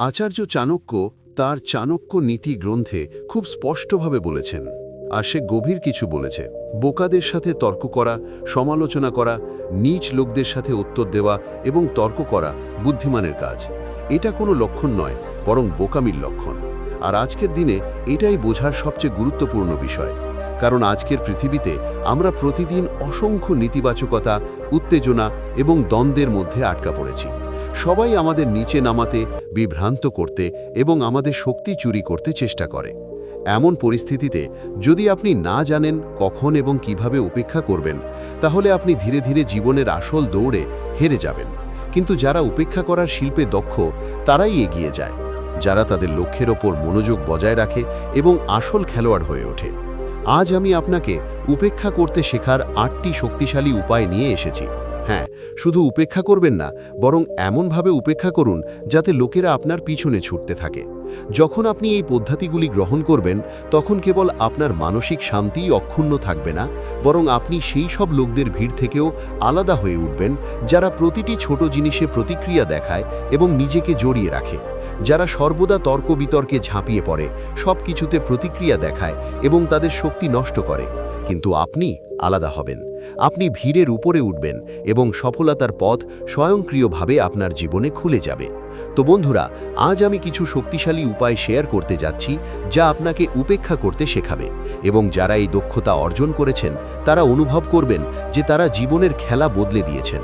আচার্য চাণক্য তার চাণক্য নীতি গ্রন্থে খুব স্পষ্টভাবে বলেছেন, আর সে গভীর কিছু বলেছে। বোকাদের সাথে তর্ক করা, সমালোচনা করা, নীচ লোকদের সাথে উত্তর দেওয়া এবং তর্ক করা বুদ্ধিমানের কাজ। এটা কোনো লক্ষণ নয়, বরং বোকামির লক্ষণ। আর আজকের দিনে এটাই বোঝার সবচেয়ে গুরুত্বপূর্ণ বিষয়। কারণ আজকের পৃথিবীতে আমরা প্রতিদিন অসংখ্য নেতিবাচকতা, উত্তেজনা এবং দ্বন্দ্বের মধ্যে আটকা পড়েছি। সবাই আমাদের নিচে নামাতে, বিভ্রান্ত করতে এবং আমাদের শক্তি চুরি করতে চেষ্টা করে। এমন পরিস্থিতিতে যদি আপনি না জানেন কখন এবং কীভাবে উপেক্ষা করবেন, তাহলে আপনি ধীরে ধীরে জীবনের আসল দৌড়ে হেরে যাবেন। কিন্তু যারা উপেক্ষা করার শিল্পে দক্ষ, তারাই এগিয়ে যায়। যারা তাদের লক্ষ্যের ওপর মনোযোগ বজায় রাখে এবং আসল খেলোয়াড় হয়ে ওঠে। আজ আমি আপনাকে উপেক্ষা করতে শেখার আটটি শক্তিশালী উপায় নিয়ে এসেছি। শুধু উপেক্ষা করবেন না, বরং এমনভাবে উপেক্ষা করুন যাতে লোকেরা আপনার পিছনে ছুটতে থাকে। যখন আপনি এই পদ্ধতিগুলি গ্রহণ করবেন, তখন কেবল আপনার মানসিক শান্তিই অক্ষুণ্ণ থাকবে না, বরং আপনি সেই সব লোকদের ভিড় থেকেও আলাদা হয়ে উঠবেন, যারা প্রতিটি ছোট জিনিসে প্রতিক্রিয়া দেখায় এবং নিজেকে জড়িয়ে রাখে। যারা সর্বদা তর্ক বিতর্কে ঝাঁপিয়ে পড়ে সব কিছুতে প্রতিক্রিয়া দেখায় এবং তাদের শক্তি নষ্ট করে। কিন্তু আপনি আলাদা হবেন। আপনি ভিড়ের উপরে উঠবেন এবং সফলতার পথ স্বয়ংক্রিয়ভাবে আপনার জীবনে খুলে যাবে। তো বন্ধুরা, আজ আমি কিছু শক্তিশালী উপায় শেয়ার করতে যাচ্ছি যা আপনাকে উপেক্ষা করতে শেখাবে এবং যারা এই দক্ষতা অর্জন করেছেন, তারা অনুভব করবেন যে তারা জীবনের খেলা বদলে দিয়েছেন।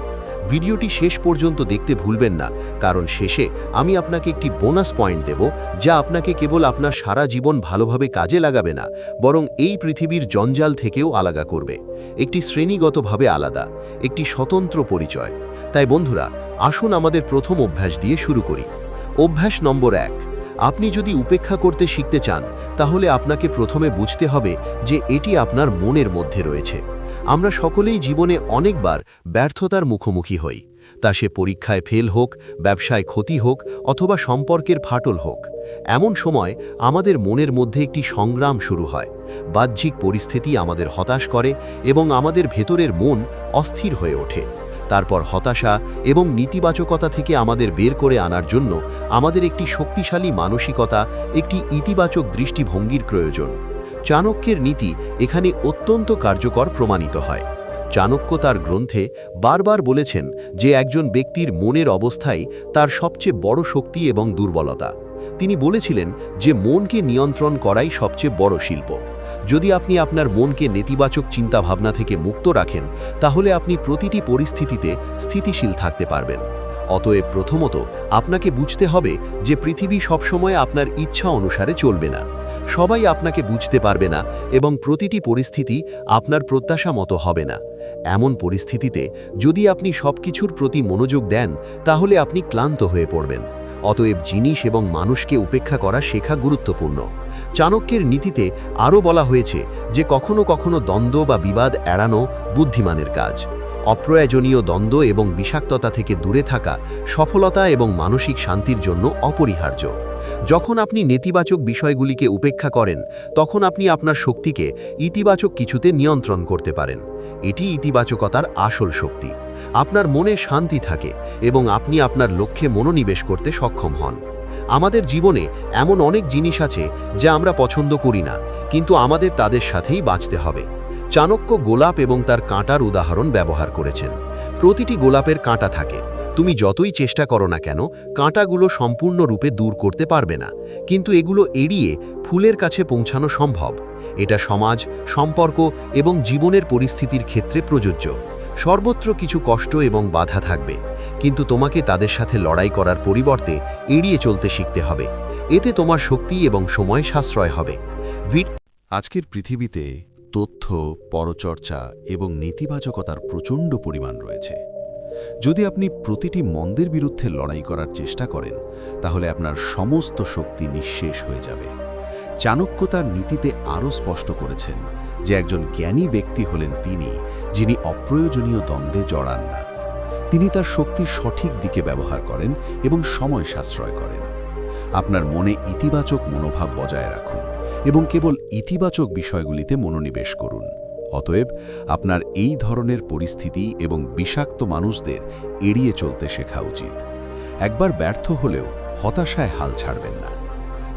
ভিডিওটি শেষ পর্যন্ত দেখতে ভুলবেন না, কারণ শেষে আমি আপনাকে একটি বোনাস পয়েন্ট দেব, যা আপনাকে কেবল আপনার সারা জীবন ভালোভাবে কাজে লাগাবে না, বরং এই পৃথিবীর জঞ্জাল থেকেও আলাদা করবে। একটি শ্রেণীগতভাবে আলাদা, একটি স্বতন্ত্র পরিচয়। তাই বন্ধুরা, আসুন আমাদের প্রথম অভ্যাস দিয়ে শুরু করি। অভ্যাস নম্বর এক, আপনি যদি উপেক্ষা করতে শিখতে চান, তাহলে আপনাকে প্রথমে বুঝতে হবে যে এটি আপনার মনের মধ্যে রয়েছে। আমরা সকলেই জীবনে অনেকবার ব্যর্থতার মুখোমুখি হই। তা সে পরীক্ষায় ফেল হোক, ব্যবসায় ক্ষতি হোক, অথবা সম্পর্কের ফাটল হোক। এমন সময় আমাদের মনের মধ্যে একটি সংগ্রাম শুরু হয়। বাহ্যিক পরিস্থিতি আমাদের হতাশ করে এবং আমাদের ভেতরের মন অস্থির হয়ে ওঠে। তারপর হতাশা এবং নীতিবাচকতা থেকে আমাদের বের করে আনার জন্য আমাদের একটি শক্তিশালী মানসিকতা, একটি ইতিবাচক দৃষ্টিভঙ্গির প্রয়োজন। চাণক্যের নীতি এখানে অত্যন্ত কার্যকর প্রমাণিত হয়। চাণক্য তার গ্রন্থে বারবার বলেছেন যে একজন ব্যক্তির মনের অবস্থাই তার সবচেয়ে বড় শক্তি এবং দুর্বলতা। তিনি বলেছিলেন যে মনকে নিয়ন্ত্রণ করাই সবচেয়ে বড় শিল্প। যদি আপনি আপনার মনকে নেতিবাচক চিন্তাভাবনা থেকে মুক্ত রাখেন, তাহলে আপনি প্রতিটি পরিস্থিতিতে স্থিতিশীল থাকতে পারবেন। অতএব প্রথমত আপনাকে বুঝতে হবে যে পৃথিবী সবসময় আপনার ইচ্ছা অনুসারে চলবে না। সবাই আপনাকে বুঝতে পারবে না এবং প্রতিটি পরিস্থিতি আপনার প্রত্যাশা মতো হবে না। এমন পরিস্থিতিতে যদি আপনি সবকিছুর প্রতি মনোযোগ দেন, তাহলে আপনি ক্লান্ত হয়ে পড়বেন। অতএব জিনিস এবং মানুষকে উপেক্ষা করা শেখা গুরুত্বপূর্ণ। চাণক্যের নীতিতে আরও বলা হয়েছে যে, কখনো কখনো দ্বন্দ্ব বা বিবাদ এড়ানো বুদ্ধিমানের কাজ। অপ্রয়োজনীয় দ্বন্দ্ব এবং বিষাক্ততা থেকে দূরে থাকা সফলতা এবং মানসিক শান্তির জন্য অপরিহার্য। যখন আপনি নেতিবাচক বিষয়গুলিকে উপেক্ষা করেন, তখন আপনি আপনার শক্তিকে ইতিবাচক কিছুতে নিয়ন্ত্রণ করতে পারেন। এটি ইতিবাচকতার আসল শক্তি। আপনার মনে শান্তি থাকে এবং আপনি আপনার লক্ষ্যে মনোনিবেশ করতে সক্ষম হন। আমাদের জীবনে এমন অনেক জিনিস আছে যা আমরা পছন্দ করি না, কিন্তু আমাদের তাদের সাথেই বাঁচতে হবে। চাণক্য গোলাপ এবং তার কাঁটার উদাহরণ ব্যবহার করেছেন। প্রতিটি গোলাপের কাঁটা থাকে। তুমি যতই চেষ্টা করো না কেন, কাঁটাগুলো সম্পূর্ণরূপে দূর করতে পারবে না। কিন্তু এগুলো এড়িয়ে ফুলের কাছে পৌঁছানো সম্ভব। এটা সমাজ, সম্পর্ক এবং জীবনের পরিস্থিতির ক্ষেত্রে প্রযোজ্য। সর্বত্র কিছু কষ্ট এবং বাধা থাকবে। কিন্তু তোমাকে তাদের সাথে লড়াই করার পরিবর্তে এড়িয়ে চলতে শিখতে হবে। এতে তোমার শক্তি এবং সময় সাশ্রয় হবে। আজকের পৃথিবীতে তথ্য, পরচর্চা এবং নেতিবাচকতার প্রচণ্ড পরিমাণ রয়েছে। যদি আপনি প্রতিটি মন্দের বিরুদ্ধে লড়াই করার চেষ্টা করেন, তাহলে আপনার সমস্ত শক্তি নিঃশেষ হয়ে যাবে। চাণক্য তার নীতিতে আরও স্পষ্ট করেছেন যে একজন জ্ঞানী ব্যক্তি হলেন তিনি, যিনি অপ্রয়োজনীয় দ্বন্দ্বে জড়ান না। তিনি তার শক্তি সঠিক দিকে ব্যবহার করেন এবং সময় সাশ্রয় করেন। আপনার মনে ইতিবাচক মনোভাব বজায় রাখুন। এবং কেবল ইতিবাচক বিষয়গুলিতে মনোনিবেশ করুন। অতএব আপনার এই ধরনের পরিস্থিতি এবং বিষাক্ত মানুষদের এড়িয়ে চলতে শেখা উচিত। একবার ব্যর্থ হলেও হতাশায় হাল ছাড়বেন না।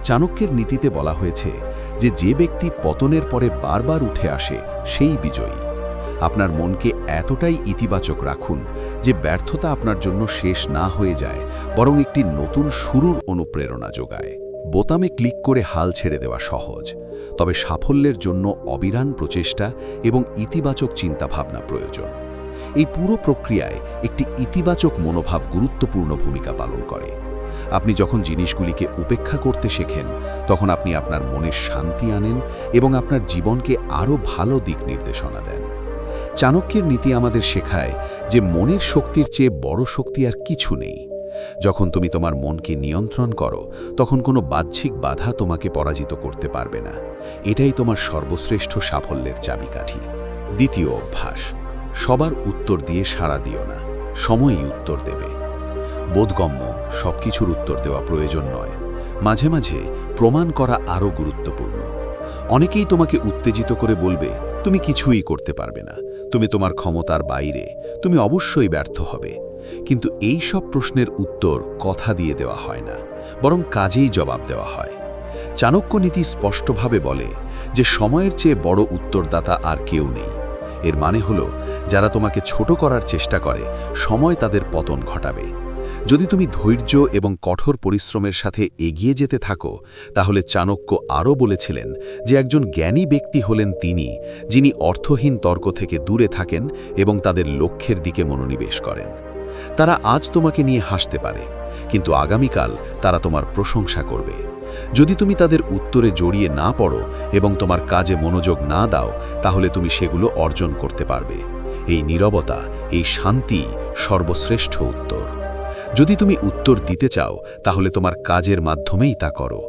চাণক্যের নীতিতে বলা হয়েছে যে যে ব্যক্তি পতনের পরে বারবার উঠে আসে, সেই বিজয়ী। আপনার মনকে এতটাই ইতিবাচক রাখুন যে, ব্যর্থতা আপনার জন্য শেষ না হয়ে যায়, বরং একটি নতুন শুরুর অনুপ্রেরণা যোগায়। বোতামে ক্লিক করে হাল ছেড়ে দেওয়া সহজ, তবে সাফল্যের জন্য অবিরান প্রচেষ্টা এবং ইতিবাচক চিন্তাভাবনা প্রয়োজন। এই পুরো প্রক্রিয়ায় একটি ইতিবাচক মনোভাব গুরুত্বপূর্ণ ভূমিকা পালন করে। আপনি যখন জিনিসগুলিকে উপেক্ষা করতে শেখেন, তখন আপনি আপনার মনের শান্তি আনেন এবং আপনার জীবনকে আরও ভালো দিক নির্দেশনা দেন। চাণক্যের নীতি আমাদের শেখায় যে মনের শক্তির চেয়ে বড় শক্তি আর কিছু নেই। যখন তুমি তোমার মনকে নিয়ন্ত্রণ করো, তখন কোনো বাহ্যিক বাধা তোমাকে পরাজিত করতে পারবে না। এটাই তোমার সর্বশ্রেষ্ঠ সাফল্যের চাবিকাঠি। দ্বিতীয় অভ্যাস, সবার উত্তর দিয়ে সাড়া দিও না, সময়ই উত্তর দেবে। বোধগম্য সব কিছুর উত্তর দেওয়া প্রয়োজন নয়। মাঝে মাঝে প্রমাণ করা আরও গুরুত্বপূর্ণ। অনেকেই তোমাকে উত্তেজিত করে বলবে, তুমি কিছুই করতে পারবে না। তুমি তোমার ক্ষমতার বাইরে। তুমি অবশ্যই ব্যর্থ হবে। কিন্তু এই সব প্রশ্নের উত্তর কথা দিয়ে দেওয়া হয় না, বরং কাজেই জবাব দেওয়া হয়। চাণক্য নীতি স্পষ্টভাবে বলে যে সময়ের চেয়ে বড় উত্তরদাতা আর কেউ নেই। এর মানে হল, যারা তোমাকে ছোট করার চেষ্টা করে, সময় তাদের পতন ঘটাবে। যদি তুমি ধৈর্য এবং কঠোর পরিশ্রমের সাথে এগিয়ে যেতে থাকো, তাহলে চাণক্য আরও বলেছিলেন যে একজন জ্ঞানী ব্যক্তি হলেন তিনি, যিনি অর্থহীন তর্ক থেকে দূরে থাকেন এবং তাদের লক্ষ্যের দিকে মনোনিবেশ করেন। তারা আজ তোমাকে নিয়ে হাসতে পারে, কিন্তু আগামীকাল তারা তোমার প্রশংসা করবে। যদি তুমি তাদের উত্তরে জড়িয়ে না পড়ো এবং তোমার কাজে মনোযোগ না দাও, তাহলে তুমি সেগুলো অর্জন করতে পারবে। এই নীরবতা, এই শান্তি সর্বশ্রেষ্ঠ উত্তর। যদি তুমি উত্তর দিতে চাও, তাহলে তোমার কাজের মাধ্যমেই তা করো।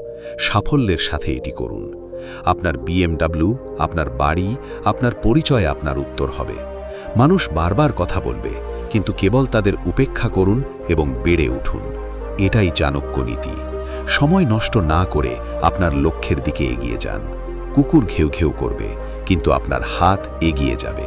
সাফল্যের সাথে এটি করুন। আপনার বিএমডাব্লিউ, আপনার বাড়ি, আপনার পরিচয় আপনার উত্তর হবে। মানুষ বারবার কথা বলবে কিন্তু কেবল তাদের উপেক্ষা করুন এবং বেড়ে উঠুন। এটাই চাণক্য নীতি। সময় নষ্ট না করে আপনার লক্ষ্যের দিকে এগিয়ে যান। কুকুর ঘেউ ঘেউ করবে, কিন্তু আপনার হাত এগিয়ে যাবে।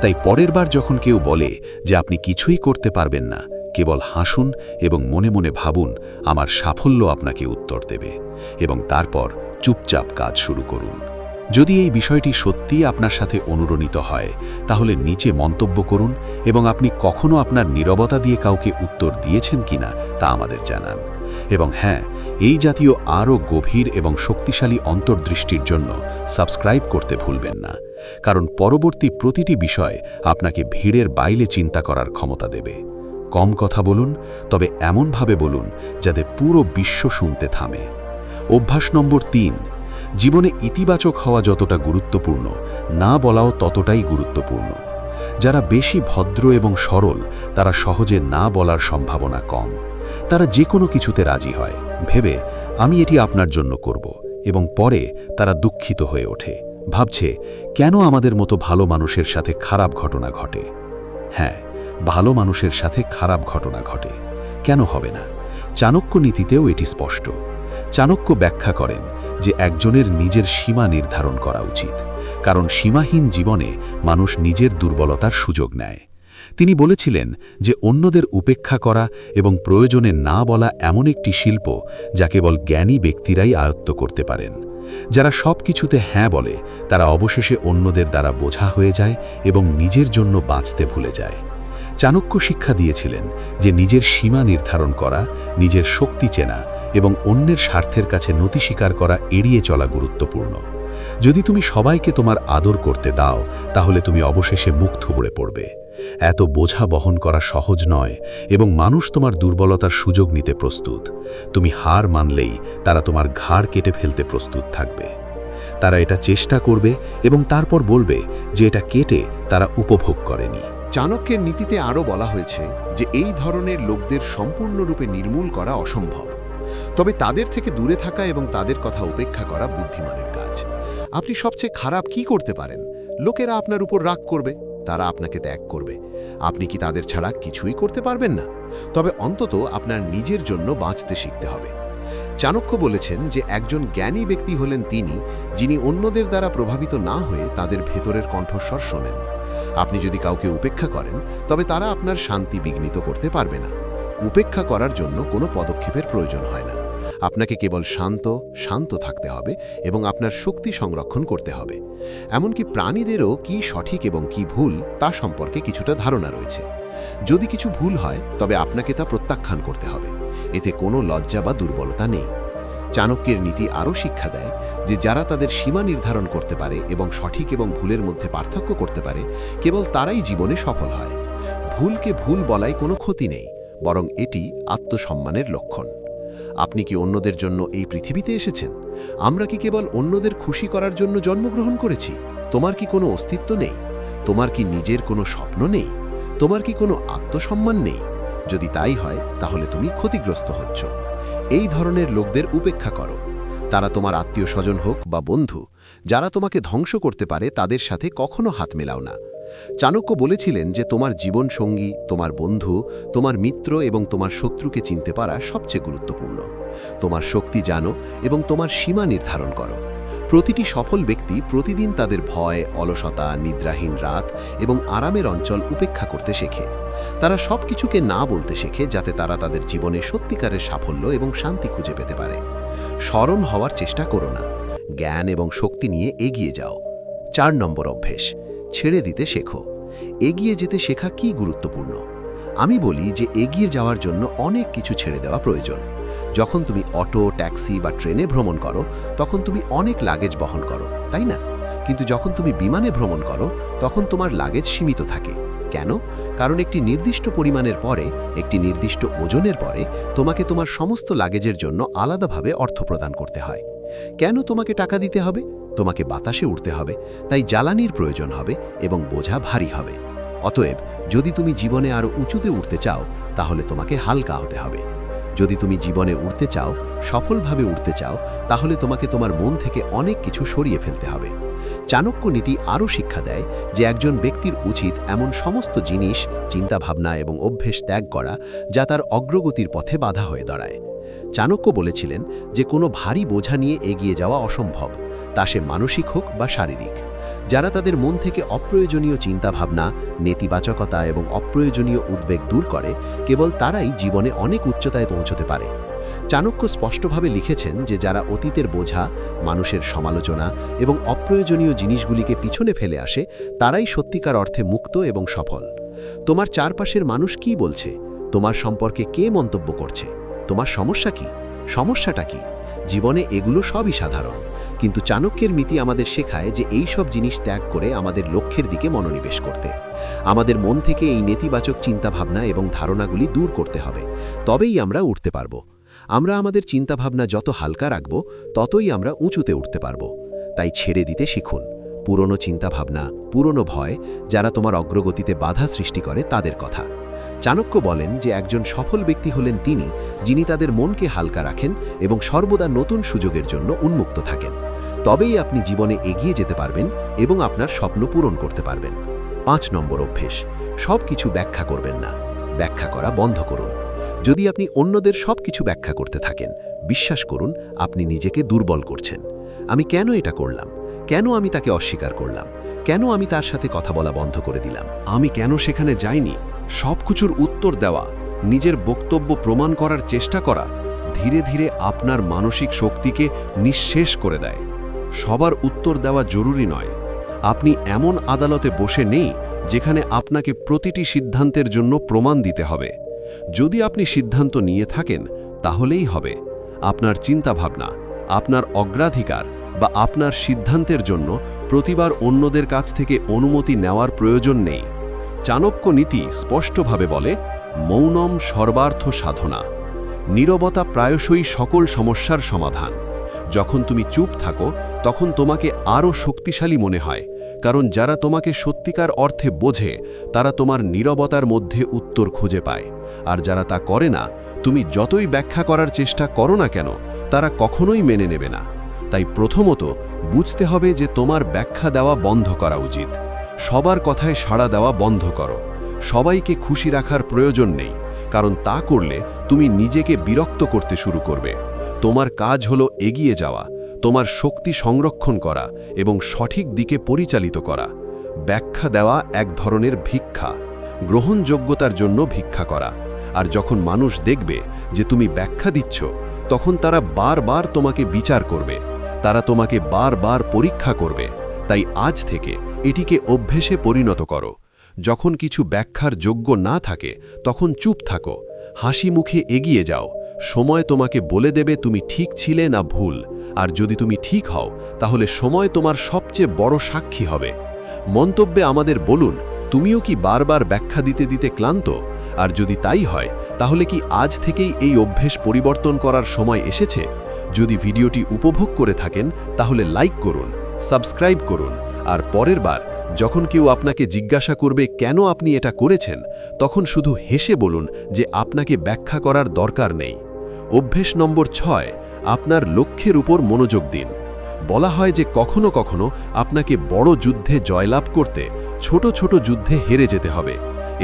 তাই পরের বার যখন কেউ বলে যে আপনি কিছুই করতে পারবেন না, কেবল হাসুন এবং মনে মনে ভাবুন, আমার সাফল্য আপনাকে উত্তর দেবে এবং তারপর চুপচাপ কাজ শুরু করুন। যদি এই বিষয়টি সত্যিই আপনার সাথে অনুরণিত হয়, তাহলে নিচে মন্তব্য করুন এবং আপনি কখনো আপনার নীরবতা দিয়ে কাউকে উত্তর দিয়েছেন কিনা তা আমাদের জানান। এবং হ্যাঁ এই জাতীয় আরও গভীর এবং শক্তিশালী অন্তর্দৃষ্টির জন্য সাবস্ক্রাইব করতে ভুলবেন না, কারণ পরবর্তী প্রতিটি বিষয় আপনাকে ভিড়ের বাইলে চিন্তা করার ক্ষমতা দেবে। কম কথা বলুন, তবে এমনভাবে বলুন যাতে পুরো বিশ্ব শুনতে থামে। অভ্যাস নম্বর তিন জীবনে ইতিবাচক হওয়া যতটা গুরুত্বপূর্ণ, না বলাও ততটাই গুরুত্বপূর্ণ। যারা বেশি ভদ্র এবং সরল, তারা সহজে না বলার সম্ভাবনা কম। তারা যে কোনো কিছুতে রাজি হয়। ভেবে, আমি এটি আপনার জন্য করব। এবং পরে তারা দুঃখিত হয়ে ওঠে। ভাবছে, কেন আমাদের মতো ভালো মানুষের সাথে খারাপ ঘটনা ঘটে? হ্যাঁ ভালো মানুষের সাথে খারাপ ঘটনা ঘটে। কেন হবে না? চাণক্য নীতিতেও এটি স্পষ্ট। চাণক্য ব্যাখ্যা করেন যে একজনের নিজের সীমা নির্ধারণ করা উচিত, কারণ সীমাহীন জীবনে মানুষ নিজের দুর্বলতার সুযোগ নেয়। তিনি বলেছিলেন যে অন্যদের উপেক্ষা করা এবং প্রয়োজনে না বলা এমন একটি শিল্প যা কেবল জ্ঞানী ব্যক্তিরাই আয়ত্ত করতে পারেন। যারা সব কিছুতে হ্যাঁ বলে, তারা অবশেষে অন্যদের দ্বারা বোঝা হয়ে যায় এবং নিজের জন্য বাঁচতে ভুলে যায়। চাণক্য শিক্ষা দিয়েছিলেন যে নিজের সীমা নির্ধারণ করা, নিজের শক্তি চেনা এবং অন্যের স্বার্থের কাছে নতি স্বীকার করা এড়িয়ে চলা গুরুত্বপূর্ণ। যদি তুমি সবাইকে তোমার আদর করতে দাও, তাহলে তুমি অবশেষে মুখ থুবড়ে পড়বে। এত বোঝা বহন করা সহজ নয় এবং মানুষ তোমার দুর্বলতার সুযোগ নিতে প্রস্তুত। তুমি হার মানলেই তারা তোমার ঘাড় কেটে ফেলতে প্রস্তুত থাকবে। তারা এটা চেষ্টা করবে এবং তারপর বলবে যে এটা কেটে তারা উপভোগ করেনি। চাণক্যের নীতিতে আরও বলা হয়েছে যে এই ধরনের লোকদের সম্পূর্ণরূপে নির্মূল করা অসম্ভব। তবে তাদের থেকে দূরে থাকা এবং তাদের কথা উপেক্ষা করা বুদ্ধিমানের কাজ। আপনি সবচেয়ে খারাপ কি করতে পারেন? লোকেরা আপনার উপর রাগ করবে, তারা আপনাকে ত্যাগ করবে। আপনি কি তাদের ছাড়া কিছুই করতে পারবেন না? তবে অন্তত আপনার নিজের জন্য বাঁচতে শিখতে হবে। চাণক্য বলেছেন যে একজন জ্ঞানী ব্যক্তি হলেন তিনি, যিনি অন্যদের দ্বারা প্রভাবিত না হয়ে তাদের ভেতরের কণ্ঠস্বর শোনেন। আপনি যদি কাউকে উপেক্ষা করেন, তবে তারা আপনার শান্তি বিঘ্নিত করতে পারবে না। উপেক্ষা করার জন্য কোনো পদক্ষেপের প্রয়োজন হয় না। আপনাকে কেবল শান্ত শান্ত থাকতে হবে এবং আপনার শক্তি সংরক্ষণ করতে হবে। এমনকি প্রাণীদেরও কি সঠিক এবং কি ভুল, তা সম্পর্কে কিছুটা ধারণা রয়েছে। যদি কিছু ভুল হয়, তবে আপনাকে তা প্রত্যাখ্যান করতে হবে। এতে কোনো লজ্জা বা দুর্বলতা নেই। চাণক্যের নীতি আরও শিক্ষা দেয় যে যারা তাদের সীমা নির্ধারণ করতে পারে এবং সঠিক এবং ভুলের মধ্যে পার্থক্য করতে পারে, কেবল তারাই জীবনে সফল হয়। ভুলকে ভুল বলাই কোনো ক্ষতি নেই, বরং এটি আত্মসম্মানের লক্ষণ। আপনি কি অন্যদের জন্য এই পৃথিবীতে এসেছেন? আমরা কি কেবল অন্যদের খুশি করার জন্য জন্মগ্রহণ করেছি? তোমার কি কোনো অস্তিত্ব নেই? তোমার কি নিজের কোনো স্বপ্ন নেই? তোমার কি কোনো আত্মসম্মান নেই? যদি তাই হয়, তাহলে তুমি ক্ষতিগ্রস্ত হচ্ছ। এই ধরনের লোকদের উপেক্ষা করো। তারা তোমার আত্মীয় স্বজন হোক বা বন্ধু, যারা তোমাকে ধ্বংস করতে পারে তাদের সাথে কখনো হাত মেলাও না। চাণক্য বলেছিলেন যে তোমার জীবন সঙ্গী, তোমার বন্ধু, তোমার মিত্র এবং তোমার শত্রুকে চিনতে পারা সবচেয়ে গুরুত্বপূর্ণ। তোমার শক্তি জানো এবং তোমার সীমা নির্ধারণ করো। প্রতিটি সফল ব্যক্তি প্রতিদিন তাদের ভয়, অলসতা, নিদ্রাহীন রাত এবং আরামের অঞ্চল উপেক্ষা করতে শেখে। তারা সব কিছুকে না বলতে শেখে যাতে তারা তাদের জীবনে সত্যিকারের সাফল্য এবং শান্তি খুঁজে পেতে পারে। স্মরণ হওয়ার চেষ্টা করো না। জ্ঞান এবং শক্তি নিয়ে এগিয়ে যাও। চার নম্বর অভ্যেস, ছেড়ে দিতে শেখো। এগিয়ে যেতে শেখা কি গুরুত্বপূর্ণ? আমি বলি যে এগিয়ে যাওয়ার জন্য অনেক কিছু ছেড়ে দেওয়া প্রয়োজন। যখন তুমি অটো, ট্যাক্সি বা ট্রেনে ভ্রমণ করো, তখন তুমি অনেক লাগেজ বহন করো, তাই না? কিন্তু যখন তুমি বিমানে ভ্রমণ করো, তখন তোমার লাগেজ সীমিত থাকে। কেন? কারণ একটি নির্দিষ্ট পরিমাণের পরে, একটি নির্দিষ্ট ওজনের পরে, তোমাকে তোমার সমস্ত লাগেজের জন্য আলাদাভাবে অর্থ প্রদান করতে হয়। কেন তোমাকে টাকা দিতে হবে? তোমাকে বাতাসে উঠতে হবে, তাই জ্বালানির প্রয়োজন হবে এবং বোঝা ভারী হবে। অতএব, যদি তুমি জীবনে আরও উঁচুতে উঠতে চাও, তাহলে তোমাকে হালকা হতে হবে। যদি তুমি জীবনে উঠতে চাও, সফলভাবে উঠতে চাও, তাহলে তোমাকে তোমার মন থেকে অনেক কিছু সরিয়ে ফেলতে হবে। চাণক্য নীতি আরও শিক্ষা দেয় যে একজন ব্যক্তির উচিত এমন সমস্ত জিনিস, চিন্তাভাবনা এবং অভ্যেস ত্যাগ করা যা তার অগ্রগতির পথে বাধা হয়ে দাঁড়ায়। চাণক্য বলেছিলেন যে কোনো ভারী বোঝা নিয়ে এগিয়ে যাওয়া অসম্ভব, তা সে মানসিক হোক বা শারীরিক। যারা তাদের মন থেকে অপ্রয়োজনীয় চিন্তাভাবনা, নেতিবাচকতা এবং অপ্রয়োজনীয় উদ্বেগ দূর করে, কেবল তারাই জীবনে অনেক উচ্চতায় পৌঁছতে পারে। চাণক্য স্পষ্টভাবে লিখেছেন যে যারা অতীতের বোঝা, মানুষের সমালোচনা এবং অপ্রয়োজনীয় জিনিসগুলিকে পিছনে ফেলে আসে, তারাই সত্যিকার অর্থে মুক্ত এবং সফল। তোমার চারপাশের মানুষ কি বলছে? তোমার সম্পর্কে কে মন্তব্য করছে? তোমার সমস্যা কি? সমস্যাটা কি? জীবনে এগুলো সবই সাধারণ। কিন্তু চাণক্যের নীতি আমাদের শেখায় যে এই সব জিনিস ত্যাগ করে আমাদের লক্ষ্যের দিকে মনোনিবেশ করতে। আমাদের মন থেকে এই নেতিবাচক চিন্তাভাবনা এবং ধারণাগুলি দূর করতে হবে। তবেই আমরা উঠতে পারব। আমরা আমাদের চিন্তাভাবনা যত হালকা রাখব, ততই আমরা উঁচুতে উঠতে পারব। তাই ছেড়ে দিতে শিখুন। পুরনো চিন্তাভাবনা, পুরনো ভয়, যারা তোমার অগ্রগতিতে বাধা সৃষ্টি করে, তাদের কথা। চাণক্য বলেন যে একজন সফল ব্যক্তি হলেন তিনি, যিনি তাদের মনকে হালকা রাখেন এবং সর্বদা নতুন সুযোগের জন্য উন্মুক্ত থাকেন। তবেই আপনি জীবনে এগিয়ে যেতে পারবেন এবং আপনার স্বপ্ন পূরণ করতে পারবেন। পাঁচ নম্বর অভ্যেস সব কিছু ব্যাখ্যা করবেন না। ব্যাখ্যা করা বন্ধ করুন। যদি আপনি অন্যদের সব কিছু ব্যাখ্যা করতে থাকেন, বিশ্বাস করুন, আপনি নিজেকে দুর্বল করছেন। আমি কেন এটা করলাম? কেন আমি তাকে অস্বীকার করলাম? কেন আমি তার সাথে কথা বলা বন্ধ করে দিলাম? আমি কেন সেখানে যাইনি? সব কিছুর উত্তর দেওয়া, নিজের বক্তব্য প্রমাণ করার চেষ্টা করা, ধীরে ধীরে আপনার মানসিক শক্তিকে নিঃশেষ করে দেয়। সবার উত্তর দেওয়া জরুরি নয়। আপনি এমন আদালতে বসে নেই, যেখানে আপনাকে প্রতিটি সিদ্ধান্তের জন্য প্রমাণ দিতে হবে। যদি আপনি সিদ্ধান্ত নিয়ে থাকেন, তাহলেই হবে। আপনার চিন্তাভাবনা, আপনার অগ্রাধিকার বা আপনার সিদ্ধান্তের জন্য প্রতিবার অন্যদের কাছ থেকে অনুমতি নেওয়ার প্রয়োজন নেই। চাণক্য নীতি স্পষ্টভাবে বলে, মৌনম সর্বার্থ সাধনা। নীরবতা প্রায়শই সকল সমস্যার সমাধান। যখন তুমি চুপ থাকো, তখন তোমাকে আরও শক্তিশালী মনে হয়, কারণ যারা তোমাকে সত্যিকার অর্থে বোঝে, তারা তোমার নীরবতার মধ্যে উত্তর খুঁজে পায়। আর যারা তা করে না, তুমি যতই ব্যাখ্যা করার চেষ্টা করো না কেন, তারা কখনোই মেনে নেবে না। তাই প্রথমত বুঝতে হবে যে তোমার ব্যাখ্যা দেওয়া বন্ধ করা উচিত। সবার কথায় সাড়া দেওয়া বন্ধ করো। সবাইকে খুশি রাখার প্রয়োজন নেই, কারণ তা করলে তুমি নিজেকে বিরক্ত করতে শুরু করবে। তোমার কাজ হলো এগিয়ে যাওয়া, তোমার শক্তি সংরক্ষণ করা এবং সঠিক দিকে পরিচালিত করা। ব্যাখ্যা দেওয়া এক ধরনের ভিক্ষা, গ্রহণযোগ্যতার জন্য ভিক্ষা করা। আর যখন মানুষ দেখবে যে তুমি ব্যাখ্যা দিচ্ছ, তখন তারা বারবার তোমাকে বিচার করবে, তারা তোমাকে বারবার পরীক্ষা করবে। তাই আজ থেকে এটিকে অভ্যেসে পরিণত করো। যখন কিছু ব্যাখ্যার যোগ্য না থাকে, তখন চুপ থাকো হাসি মুখে এগিয়ে যাও। সময় তোমাকে বলে দেবে তুমি ঠিক ছিলে না ভুল। আর যদি তুমি ঠিক হও, তাহলে সময় তোমার সবচেয়ে বড় সাক্ষী হবে। মন্তব্যে আমাদের বলুন, তুমিও কি বারবার ব্যাখ্যা দিতে দিতে ক্লান্ত? আর যদি তাই হয়, তাহলে কি আজ থেকেই এই অভ্যেস পরিবর্তন করার সময় এসেছে? যদি ভিডিওটি উপভোগ করে থাকেন, তাহলে লাইক করুন, সাবস্ক্রাইব করুন, আর পরের বার, যখন কেউ আপনাকে জিজ্ঞাসা করবে কেন আপনি এটা করেছেন, তখন শুধু হেসে বলুন যে আপনাকে ব্যাখ্যা করার দরকার নেই। অভ্যেস নম্বর ছয়, আপনার লক্ষ্যের উপর মনোযোগ দিন। বলা হয় যে কখনো কখনো আপনাকে বড় যুদ্ধে জয়লাভ করতে ছোট ছোট যুদ্ধে হেরে যেতে হবে।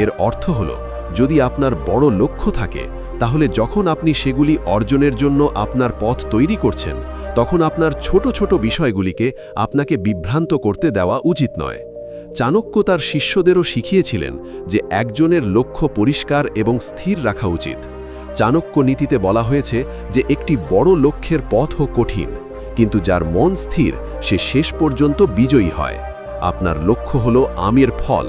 এর অর্থ হল, যদি আপনার বড় লক্ষ্য থাকে, তাহলে যখন আপনি সেগুলি অর্জনের জন্য আপনার পথ তৈরি করছেন, তখন আপনার ছোট ছোট বিষয়গুলিকে আপনাকে বিভ্রান্ত করতে দেওয়া উচিত নয়। চাণক্য তার শিষ্যদেরও শিখিয়েছিলেন যে একজনের লক্ষ্য পরিষ্কার এবং স্থির রাখা উচিত। চাণক্য নীতিতে বলা হয়েছে যে একটি বড় লক্ষ্যের পথও কঠিন, কিন্তু যার মন স্থির, সে শেষ পর্যন্ত বিজয়ী হয়। আপনার লক্ষ্য হল আমের ফল,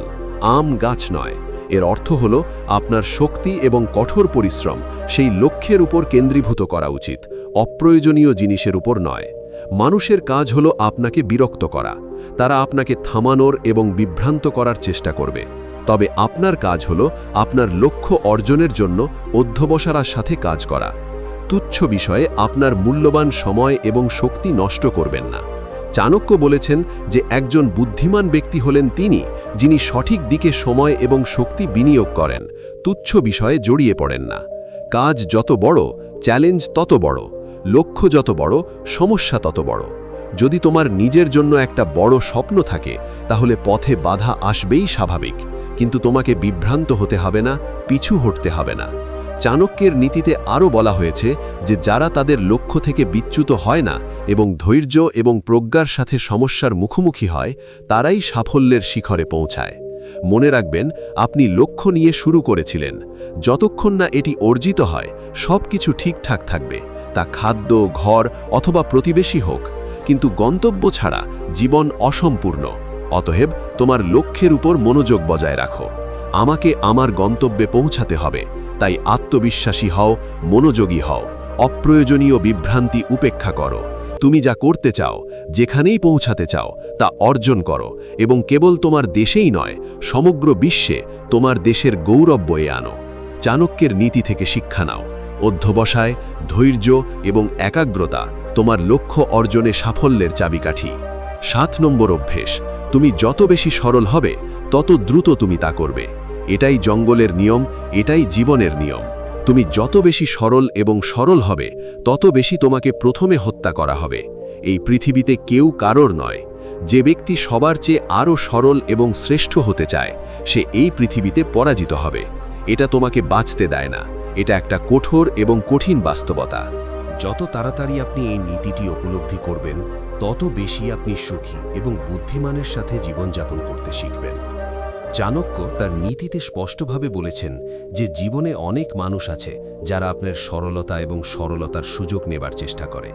আম গাছ নয়। এর অর্থ হল আপনার শক্তি এবং কঠোর পরিশ্রম সেই লক্ষ্যের উপর কেন্দ্রীভূত করা উচিত, অপ্রয়োজনীয় জিনিসের উপর নয়। মানুষের কাজ হল আপনাকে বিরক্ত করা। তারা আপনাকে থামানোর এবং বিভ্রান্ত করার চেষ্টা করবে। তবে আপনার কাজ হল আপনার লক্ষ্য অর্জনের জন্য অধ্যবসারার সাথে কাজ করা। তুচ্ছ বিষয়ে আপনার মূল্যবান সময় এবং শক্তি নষ্ট করবেন না। চাণক্য বলেছেন যে একজন বুদ্ধিমান ব্যক্তি হলেন তিনি, যিনি সঠিক দিকে সময় এবং শক্তি বিনিয়োগ করেন। তুচ্ছ বিষয়ে জড়িয়ে পড়েন না। কাজ যত বড়, চ্যালেঞ্জ তত বড়, লক্ষ্য যত বড়, সমস্যা তত বড়। যদি তোমার নিজের জন্য একটা বড় স্বপ্ন থাকে, তাহলে পথে বাধা আসবেই স্বাভাবিক। কিন্তু তোমাকে বিভ্রান্ত হতে হবে না, পিছু হটতে হবে না। চাণক্যের নীতিতে আরও বলা হয়েছে যে, যারা তাদের লক্ষ্য থেকে বিচ্যুত হয় না এবং ধৈর্য এবং প্রজ্ঞার সাথে সমস্যার মুখোমুখি হয়, তারাই সাফল্যের শিখরে পৌঁছায়। মনে রাখবেন, আপনি লক্ষ্য নিয়ে শুরু করেছিলেন। যতক্ষণ না এটি অর্জিত হয় সব কিছু ঠিকঠাক থাকবে। তা খাদ্য, ঘর অথবা প্রতিবেশী হোক। কিন্তু গন্তব্য ছাড়া জীবন অসম্পূর্ণ। অতএব তোমার লক্ষ্যের উপর মনোযোগ বজায় রাখো। আমাকে আমার গন্তব্যে পৌঁছাতে হবে। তাই আত্মবিশ্বাসী হও, মনোযোগী হও। অপ্রয়োজনীয় বিভ্রান্তি উপেক্ষা করো। তুমি যা করতে চাও, যেখানেই পৌঁছাতে চাও, তা অর্জন করো এবং কেবল তোমার দেশেই নয়, সমগ্র বিশ্বে তোমার দেশের গৌরব বয়ে আনো। চাণক্যের নীতি থেকে শিক্ষা নাও। অধ্যবসায়, ধৈর্য এবং একাগ্রতা তোমার লক্ষ্য অর্জনে সাফল্যের চাবিকাঠি। সাত নম্বর অভ্যেস তুমি যত বেশি সরল হবে, তত দ্রুত তুমি তা করবে। এটাই জঙ্গলের নিয়ম, এটাই জীবনের নিয়ম। তুমি যত বেশি সরল এবং সরল হবে, তত বেশি তোমাকে প্রথমে হত্যা করা হবে। এই পৃথিবীতে কেউ কারোর নয়। যে ব্যক্তি সবার চেয়ে আরও সরল এবং শ্রেষ্ঠ হতে চায়, সে এই পৃথিবীতে পরাজিত হবে। এটা তোমাকে বাঁচতে দেয় না। এটা একটা কঠোর এবং কঠিন বাস্তবতা। যত তাড়াতাড়ি আপনি এই নীতিটি উপলব্ধি করবেন তত বেশি আপনি সুখী এবং বুদ্ধিমানের সাথে জীবনযাপন করতে শিখবেন। চাণক্য তার নীতিতে স্পষ্টভাবে বলেছেন যে জীবনে অনেক মানুষ আছে যারা আপনার সরলতা এবং সরলতার সুযোগ নেবার চেষ্টা করে।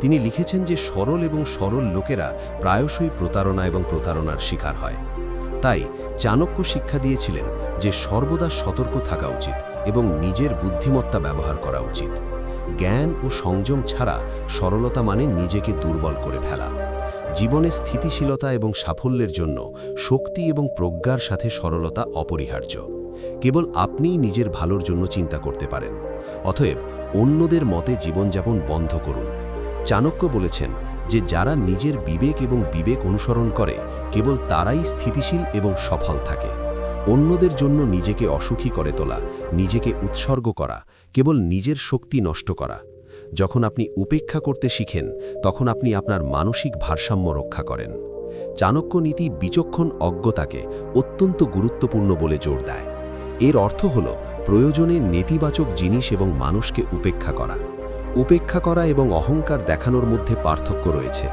তিনি লিখেছেন যে সরল এবং সরল লোকেরা প্রায়শই প্রতারণা এবং প্রতারণার শিকার হয়। তাই চাণক্য শিক্ষা দিয়েছিলেন যে সর্বদা সতর্ক থাকা উচিত এবং নিজের বুদ্ধিমত্তা ব্যবহার করা উচিত। জ্ঞান ও সংযম ছাড়া সরলতা মানে নিজেকে দুর্বল করে ফেলা। জীবনে স্থিতিশীলতা এবং সাফল্যের জন্য শক্তি এবং প্রজ্ঞার সাথে সরলতা অপরিহার্য। কেবল আপনিই নিজের ভালোর জন্য চিন্তা করতে পারেন। অতএব অন্যদের মতে জীবনযাপন বন্ধ করুন। চাণক্য বলেছেন যে যারা নিজের বিবেক এবং বিবেক অনুসরণ করে, কেবল তারাই স্থিতিশীল এবং সফল থাকে। অন্যদের জন্য নিজেকে অসুখী করে তোলা, নিজেকে উৎসর্গ করা কেবল নিজের শক্তি নষ্ট করা। যখন আপনি উপেক্ষা করতে শিখেন, তখন আপনি আপনার মানসিক ভারসাম্য রক্ষা করেন। চাণক্য নীতি বিচক্ষণ অজ্ঞতাকে অত্যন্ত গুরুত্বপূর্ণ বলে জোর দেয়। এর অর্থ হল প্রয়োজনে নেতিবাচক জিনিস এবং মানুষকে উপেক্ষা করা। উপেক্ষা করা এবং অহংকার দেখানোর মধ্যে পার্থক্য রয়েছে।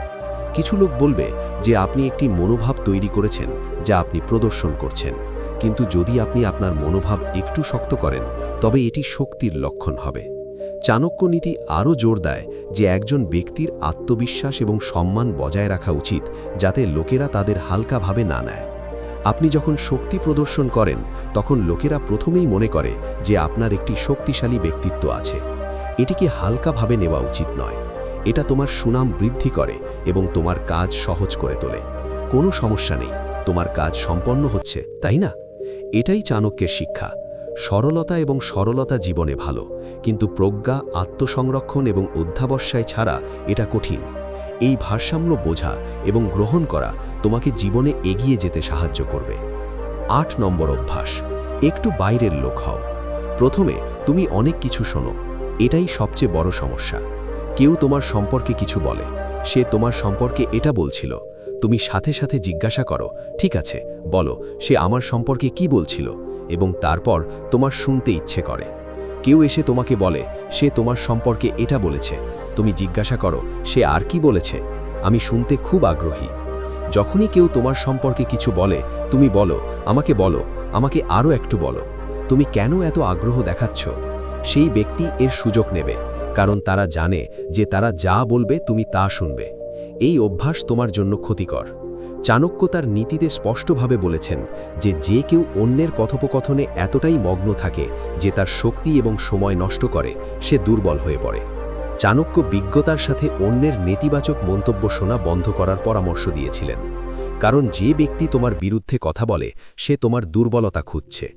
কিছু লোক বলবে যে, আপনি একটি মনোভাব তৈরি করেছেন যা আপনি প্রদর্শন করছেন। কিন্তু যদি আপনি আপনার মনোভাব একটু শক্ত করেন, তবে এটি শক্তির লক্ষণ হবে। চাণক্য নীতি আরও জোর দেয় যে একজন ব্যক্তির আত্মবিশ্বাস এবং সম্মান বজায় রাখা উচিত, যাতে লোকেরা তাদের হালকাভাবে না নেয়। আপনি যখন শক্তি প্রদর্শন করেন, তখন লোকেরা প্রথমেই মনে করে যে আপনার একটি শক্তিশালী ব্যক্তিত্ব আছে। এটিকে হালকাভাবে নেওয়া উচিত নয়। এটা তোমার সুনাম বৃদ্ধি করে এবং তোমার কাজ সহজ করে তোলে। কোনো সমস্যা নেই। তোমার কাজ সম্পন্ন হচ্ছে, তাই না? এটাই চাণক্যের শিক্ষা। সরলতা এবং সরলতা জীবনে ভালো, কিন্তু প্রজ্ঞা, আত্মসংরক্ষণ এবং অধ্যাবস্যায় ছাড়া এটা কঠিন। এই ভারসাম্য বোঝা এবং গ্রহণ করা তোমাকে জীবনে এগিয়ে যেতে সাহায্য করবে। আট নম্বর অভ্যাস, একটু বাইরের লোক হও। প্রথমে তুমি অনেক কিছু শোনো, এটাই সবচেয়ে বড় সমস্যা। কেউ তোমার সম্পর্কে কিছু বলে, সে তোমার সম্পর্কে এটা বলছিল। তুমি সাথে সাথে জিজ্ঞাসা করো, ঠিক আছে, বলো, সে আমার সম্পর্কে কি বলছিল? এবং তারপর তোমার শুনতে ইচ্ছে করে। কেউ এসে তোমাকে বলে, সে তোমার সম্পর্কে এটা বলেছে। তুমি জিজ্ঞাসা করো, সে আর কি বলেছে? আমি শুনতে খুব আগ্রহী। যখনই কেউ তোমার সম্পর্কে কিছু বলে, তুমি বলো, আমাকে বলো, আমাকে আরও একটু বলো। তুমি কেন এত আগ্রহ দেখাচ্ছ? সেই ব্যক্তি এর সুযোগ নেবে, কারণ তারা জানে যে তারা যা বলবে তুমি তা শুনবে। এই অভ্যাস তোমার জন্য ক্ষতিকর। চাণক্য তার নীতিতে স্পষ্টভাবে বলেছেন যে যে কেউ অন্যের কথোপকথনে এতটাই মগ্ন থাকে যে তার শক্তি এবং সময় নষ্ট করে, সে দুর্বল হয়ে পড়ে। চাণক্য বিজ্ঞতার সাথে অন্যের নেতিবাচক মন্তব্য শোনা বন্ধ করার পরামর্শ দিয়েছিলেন। কারণ যে ব্যক্তি তোমার বিরুদ্ধে কথা বলে, সে তোমার দুর্বলতা খুঁজছে।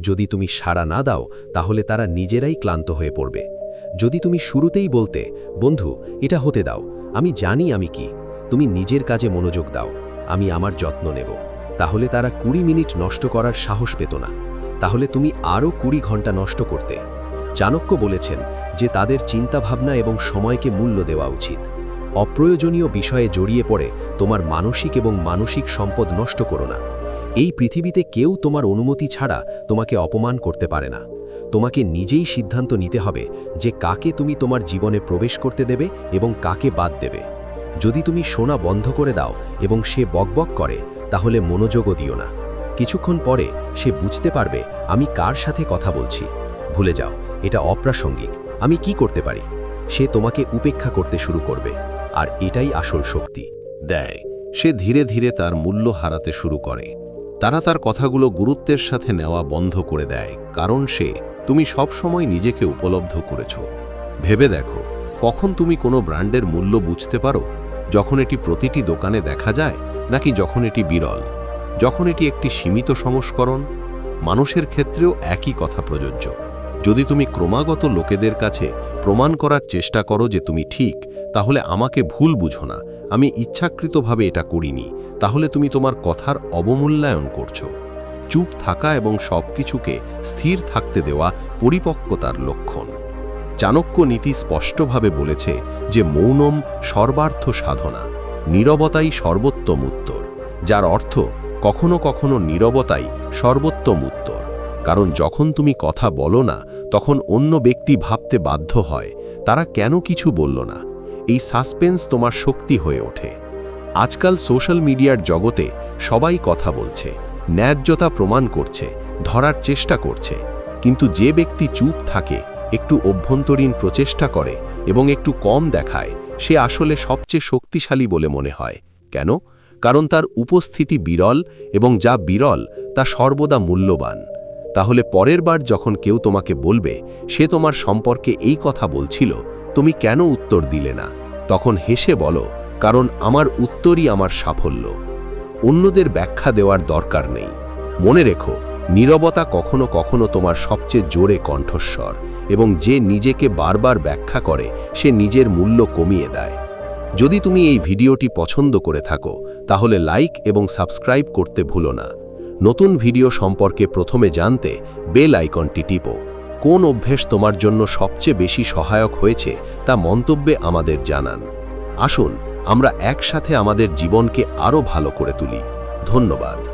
যদি তুমি সাড়া না দাও, তাহলে তারা নিজেরাই ক্লান্ত হয়ে পড়বে। যদি তুমি শুরুতেই বলতে, বন্ধু, এটা হতে দাও আমি জানি আমি কি। তুমি নিজের কাজে মনোযোগ দাও। আমি আমার যত্ন নেব। তাহলে তারা কুড়ি মিনিট নষ্ট করার সাহস পেত না। তাহলে তুমি আরও কুড়ি ঘণ্টা নষ্ট করতে। চাণক্য বলেছেন যে তাদের চিন্তাভাবনা এবং সময়কে মূল্য দেওয়া উচিত। অপ্রয়োজনীয় বিষয়ে জড়িয়ে পড়ে তোমার মানসিক এবং মানসিক সম্পদ নষ্ট করো না। এই পৃথিবীতে কেউ তোমার অনুমতি ছাড়া তোমাকে অপমান করতে পারে না। তোমাকে নিজেই সিদ্ধান্ত নিতে হবে যে কাকে তুমি তোমার জীবনে প্রবেশ করতে দেবে এবং কাকে বাদ দেবে। যদি তুমি শোনা বন্ধ করে দাও এবং সে বকবক করে, তাহলে মনোযোগও দিও না। কিছুক্ষণ পরে সে বুঝতে পারবে, আমি কার সাথে কথা বলছি। ভুলে যাও, এটা অপ্রাসঙ্গিক। আমি কি করতে পারি? সে তোমাকে উপেক্ষা করতে শুরু করবে। আর এটাই আসল শক্তি। দেয়। সে ধীরে ধীরে তার মূল্য হারাতে শুরু করে। তারা তার কথাগুলো গুরুত্বের সাথে নেওয়া বন্ধ করে দেয়, কারণ সে তুমি সব সময় নিজেকে উপলব্ধ করেছ। ভেবে দেখো, কখন তুমি কোনো ব্র্যান্ডের মূল্য বুঝতে পারো? যখন এটি প্রতিটি দোকানে দেখা যায়, নাকি যখন এটি বিরল? যখন এটি একটি সীমিত সংস্করণ? মানুষের ক্ষেত্রেও একই কথা প্রযোজ্য। যদি তুমি ক্রমাগত লোকেদের কাছে প্রমাণ করার চেষ্টা করো যে তুমি ঠিক, তাহলে আমাকে ভুল বুঝো না। আমি ইচ্ছাকৃতভাবে এটা করিনি। তাহলে তুমি তোমার কথার অবমূল্যায়ন করছ। চুপ থাকা এবং সব কিছুকে স্থির থাকতে দেওয়া পরিপক্কতার লক্ষণ। চাণক্য নীতি স্পষ্টভাবে বলেছে যে মৌনম সর্বার্থ সাধনা, নীরবতাই সর্বোত্তম উত্তর, যার অর্থ কখনো কখনো নীরবতাই সর্বোত্তম উত্তর। কারণ যখন তুমি কথা বলো না, তখন অন্য ব্যক্তি ভাবতে বাধ্য হয়, তারা কেন কিছু বলল না? এই সাসপেন্স তোমার শক্তি হয়ে ওঠে। আজকাল সোশ্যাল মিডিয়ার জগতে সবাই কথা বলছে। ন্যায্যতা প্রমাণ করছে, ধরার চেষ্টা করছে। কিন্তু যে ব্যক্তি চুপ থাকে, একটু অভ্যন্তরীণ প্রচেষ্টা করে এবং একটু কম দেখায়, সে আসলে সবচেয়ে শক্তিশালী বলে মনে হয়। কেন? কারণ তার উপস্থিতি বিরল এবং যা বিরল, তা সর্বদা মূল্যবান। তাহলে পরের বার যখন কেউ তোমাকে বলবে, সে তোমার সম্পর্কে এই কথা বলছিল, তুমি কেন উত্তর দিলে না? তখন হেসে বলো, কারণ আমার উত্তরই আমার সাফল্য। অন্যদের ব্যাখ্যা দেওয়ার দরকার নেই। মনে রেখো, নীরবতা কখনো কখনো তোমার সবচেয়ে জোরে কণ্ঠস্বর এবং যে নিজেকে বারবার ব্যাখ্যা করে, সে নিজের মূল্য কমিয়ে দেয়। যদি তুমি এই ভিডিওটি পছন্দ করে থাকো, তাহলে লাইক এবং সাবস্ক্রাইব করতে ভুলো না। নতুন ভিডিও সম্পর্কে প্রথমে জানতে বেল আইকনটি টিপো। কোন অভ্যেস তোমার জন্য সবচেয়ে বেশি সহায়ক হয়েছে, তা মন্তব্যে আমাদের জানান। আসুন আমরা একসাথে আমাদের জীবনকে আরও ভালো করে তুলি। ধন্যবাদ।